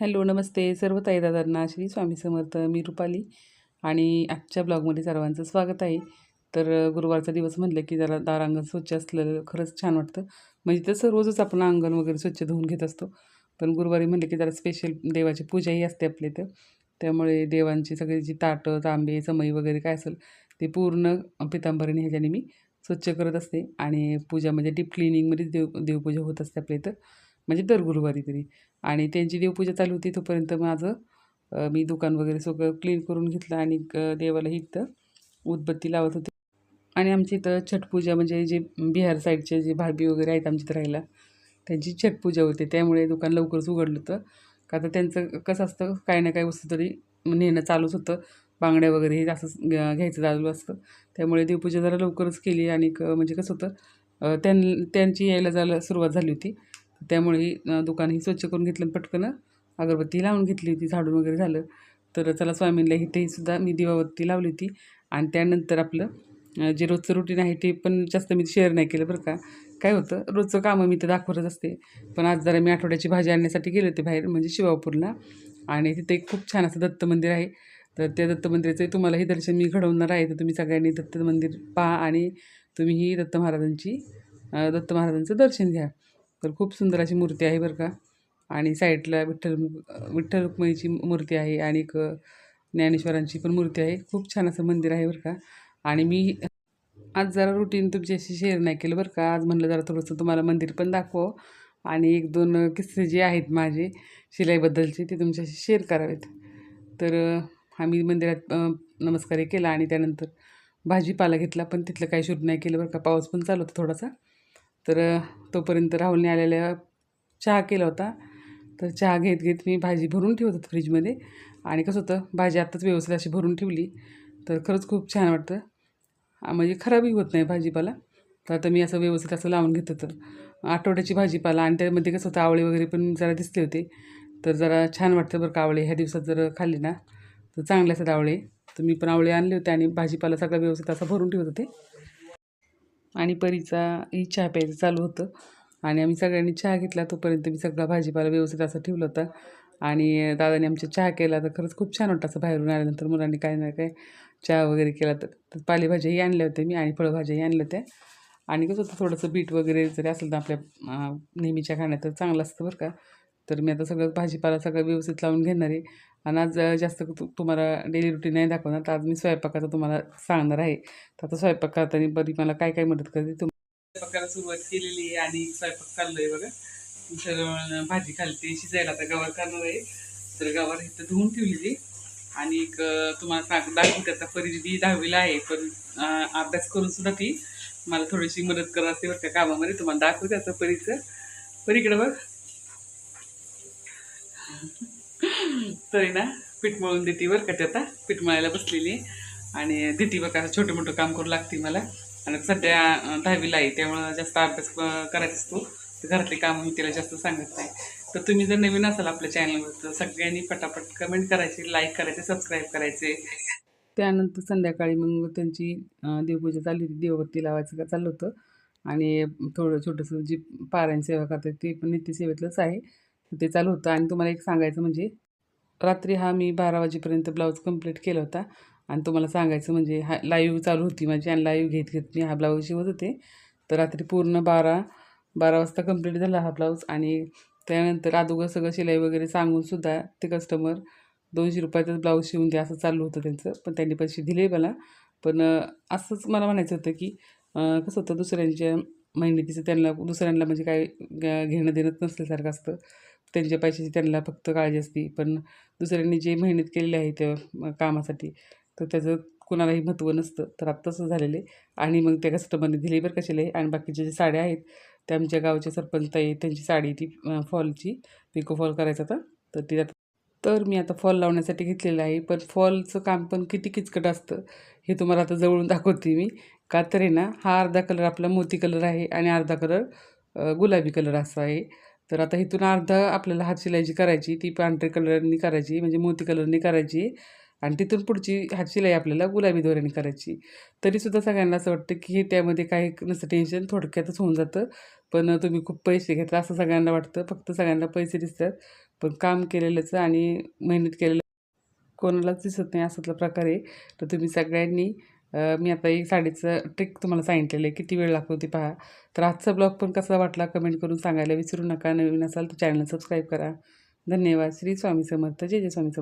Hello नमस्ते. सर्व ताईदादांना श्री स्वामी समर्थ मी रुपाली आणि आजच्या ब्लॉगमध्ये सर्वांचं स्वागत आहे. तर गुरुवारचा दिवस म्हटलं की जरा दार अंगण स्वच्छ असलेलं खरंच छान वाटतं. म्हणजे तसं रोजच आपण अंगण वगैरे स्वच्छ धुवून घेत असतो. पण गुरुवारी म्हटलं की जरा स्पेशल देवाची पूजाही असते आपल्या इथं. त्यामुळे देवांची सगळी जी ताटं तांबे समई वगैरे काय असेल ते पूर्ण पितांबरीने ह्याच्याने मी स्वच्छ करत असते. आणि पूजा म्हणजे डीप क्लिनिंगमध्येच देव देवपूजा होत असते आपल्या इथं. म्हणजे दर गुरुवारी तरी. आणि त्यांची देवपूजा चालू होती तोपर्यंत माझं मी दुकान वगैरे सगळं क्लीन करून घेतलं आणि देवाला इथं उदबत्ती लावत होते. आणि आमच्या इथं छटपूजा म्हणजे जे बिहार साईडचे जे भाभी वगैरे आहेत आमच्या इथं राहायला त्यांची छटपूजा होते. त्यामुळे दुकान लवकरच उघडलं होतं. का तर त्यांचं कसं असतं काही ना काही वस्तू तरी नेणं चालूच होतं. बांगड्या वगैरे हे असं घ्यायचं चालू असतं. त्यामुळे देवपूजा जरा लवकरच केली आणि क- म्हणजे कसं होतं त्यां त्यांची यायला जायला सुरुवात झाली होती. त्यामुळे दुकान ही स्वच्छ करून घेतलं आणि पटकन अगरबत्ती लावून घेतली होती झाडून वगैरे झालं. तर चला स्वामींना इथेही सुद्धा मी दिवाबत्ती लावली होती. आणि त्यानंतर आपलं जे रोजचं रुटीन आहे ते पण जास्त मी शेअर नाही केलं बरं का. काय होतं रोजचं कामं मी तर दाखवतच असते. पण आज जरा मी आठवड्याची भाजी आणण्यासाठी गेले होते बाहेर म्हणजे शिवापूरला. आणि तिथे एक खूप छान असं दत्त मंदिर आहे. तर त्या दत्त मंदिराचं तुम्हालाही दर्शन मी घडवणार आहे. तर तुम्ही सगळ्यांनी दत्त मंदिर पहा आणि तुम्हीही दत्त महाराजांची दत्त महाराजांचं दर्शन घ्या. तर खूप सुंदर अशी मूर्ती आहे बरं का. आणि साईडला विठ्ठल विठ्ठल रुक्मिणीची मूर्ती आहे आणि एक ज्ञानेश्वरांची पण मूर्ती आहे. खूप छान असं मंदिर आहे बरं का. आणि मी आज जरा रुटीन तुमच्याशी शेअर नाही केलं बरं का. आज म्हणलं जरा थोडंसं तुम्हाला मंदिर पण दाखव आणि एक दोन किस्से जे आहेत माझे शिलाईबद्दलचे ते तुमच्याशी शेअर करावेत. तर आम्ही मंदिरात नमस्कार केला आणि त्यानंतर भाजीपाला घेतला पण तिथलं काही शूट नाही केलं बरं का. पाऊस पण चालू होता थोडासा. तर तोपर्यंत राहुलने आलेल्या चहा केला होता. तर चहा घेत घेत मी भाजी भरून ठेवत होते फ्रीजमध्ये. आणि कसं होतं भाजी आत्ताच व्यवस्थित अशी भरून ठेवली. तर खरंच खूप छान वाटतं. म्हणजे खराबही होत नाही भाजीपाला. तर आता मी असं व्यवस्थित असं लावून घेत होतं आठवड्याची भाजीपाला आणि त्यामध्ये कसं होतं आवळे वगैरे पण जरा दिसले होते. तर जरा छान वाटतं बरं का आवळे ह्या दिवसात जर खाल्ली ना तर चांगले असतात आवळे. तर मी पण आवळे आणले होते आणि भाजीपाला सगळा व्यवस्थित असं भरून ठेवत होते. आणि परीचा ही चहा प्यायचं चालू होतं. आणि आम्ही सगळ्यांनी चहा घेतला. तोपर्यंत मी सगळा भाजीपाला व्यवस्थित असं ठेवलं होता. आणि दादाने आमच्या चहा केला तर खरंच खूप छान वाटतं असं बाहेरून आल्यानंतर मुलांनी काय ना काय चहा वगैरे केला तर. तर पालेभाज्याही आणल्या होत्या मी आणि फळभाज्याही आणल्या होत्या. आणि कसं होतं थोडंसं बीट वगैरे जरी असेल तर आपल्या नेहमीच्या खाण्यात तर चांगलं असतं बरं का. तर मी आता सगळं भाजीपाला सगळं व्यवस्थित लावून घेणार आहे. आणि आज जास्त तु तुम्हाला डेली रुटीन नाही दाखवणार तर आज मी स्वयंपाकाचं तुम्हाला सांगणार आहे. तर आता स्वयंपाक करताना बरी मला काय काय मदत करते तुम स्वयंपाकाला सुरुवात केलेली आहे आणि स्वयंपाक चाललोय बघा. तुमच्या भाजी खालते शिजायला आता गवार करणार आहे. तर गवार इथं धुवून ठेवलेली आणि एक तुम्हाला सांग दाखवते आता परी दिदी दहावीला आहे. पण अभ्यास करून सुद्धा ती मला थोडीशी मदत करत असते बरं का कामामध्ये. तुम्हाला दाखवते आता परीचं परीकडे बघ. तरी ना पीठ मळून देते बरं का ते आता. पीठ मळायला बसलेली आणि देते बघा असं छोटं मोठं काम करू लागते मला. आणि सध्या दहावीला आहे त्यामुळं जास्त अभ्यास करायचा असतो. तर घरातले कामं मी तिला जास्त सांगत नाही. तर तुम्ही जर नवीन असाल आपल्या चॅनलवर तर सगळ्यांनी पटापट कमेंट करायचे लाईक करायचे सबस्क्राईब करायचे. त्यानंतर संध्याकाळी मग त्यांची देवपूजा चालली होती. देवबत्ती लावायचं का चाललं होतं. आणि थोडं छोटंसं जी पारायण सेवा करतात ते पण नित्यसेवेतलंच आहे. ते चालू होतं. आणि तुम्हाला एक सांगायचं म्हणजे रात्री हा मी बारा वाजेपर्यंत ब्लाऊज कंप्लीट केला होता. आणि तुम्हाला सांगायचं म्हणजे हा लाईव्ह चालू होती माझी आणि लाईव्ह घेत घेत मी हा ब्लाऊज शिवत होते. तर रात्री पूर्ण बारा बारा वाजता कंप्लीट झाला हा ब्लाऊज. आणि त्यानंतर अगोदर सगळं शिलाई वगैरे सांगूनसुद्धा ते कस्टमर दोनशे रुपयाचं ब्लाऊज शिवून द्या असं चालू होतं त्यांचं. पण त्यांनी पैसे दिले मला. पण असंच मला म्हणायचं होतं की कसं होतं दुसऱ्यांच्या मेहनतीचं त्यांना दुसऱ्यांना म्हणजे काय घेणं देणं नसल्यासारखं असतं. त्यांच्या पैशाची त्यांना फक्त काळजी असते. पण दुसऱ्यांनी जे मेहनत केलेली आहे त्या कामासाठी तर त्याचं कुणालाही महत्त्व नसतं. तर आता असं झालेलं आहे. आणि मग त्या कस्टमरने दिली बरं कशाला आणि बाकीच्या ज्या साड्या आहेत त्या आमच्या गावच्या सरपंच आहे त्यांची साडी ती फॉलची. पिको फॉल करायचा होता. तर ती आता तर मी आता फॉल लावण्यासाठी घेतलेलं आहे. पण फॉलचं काम पण किती किचकट असतं हे तुम्हाला आता जवळून दाखवते मी. का तर ना हा अर्धा कलर आपला मोती कलर आहे आणि अर्धा कलर गुलाबी कलर असा आहे. तर आता इथून अर्धा आपल्याला हात शिलाईची करायची ती पांढरे कलरनी करायची म्हणजे मोती कलरनी करायची आणि तिथून पुढची हात शिलाई आपल्याला गुलाबी दोऱ्याने करायची. तरीसुद्धा सगळ्यांना असं वाटतं की हे त्यामध्ये काही नसतं टेन्शन थोडक्यातच होऊन जातं. पण तुम्ही खूप पैसे घेतलं असं सगळ्यांना वाटतं. फक्त सगळ्यांना पैसे दिसतात. पण काम केलेलंच आणि मेहनत केलेलं कोणालाच दिसत नाही असातला प्रकार आहे. तर तुम्ही सगळ्यांनी मी आता एक साडीचं ट्रिक तुम्हाला सांगितलेलं आहे किती वेळ लागतो ती पहा. तर आजचा ब्लॉग पण कसा वाटला कमेंट करून सांगायला विसरू नका. नवीन असाल तर चॅनल सबस्क्राईब करा. धन्यवाद. श्री स्वामी समर्थ. जय जय स्वामी समर्थ.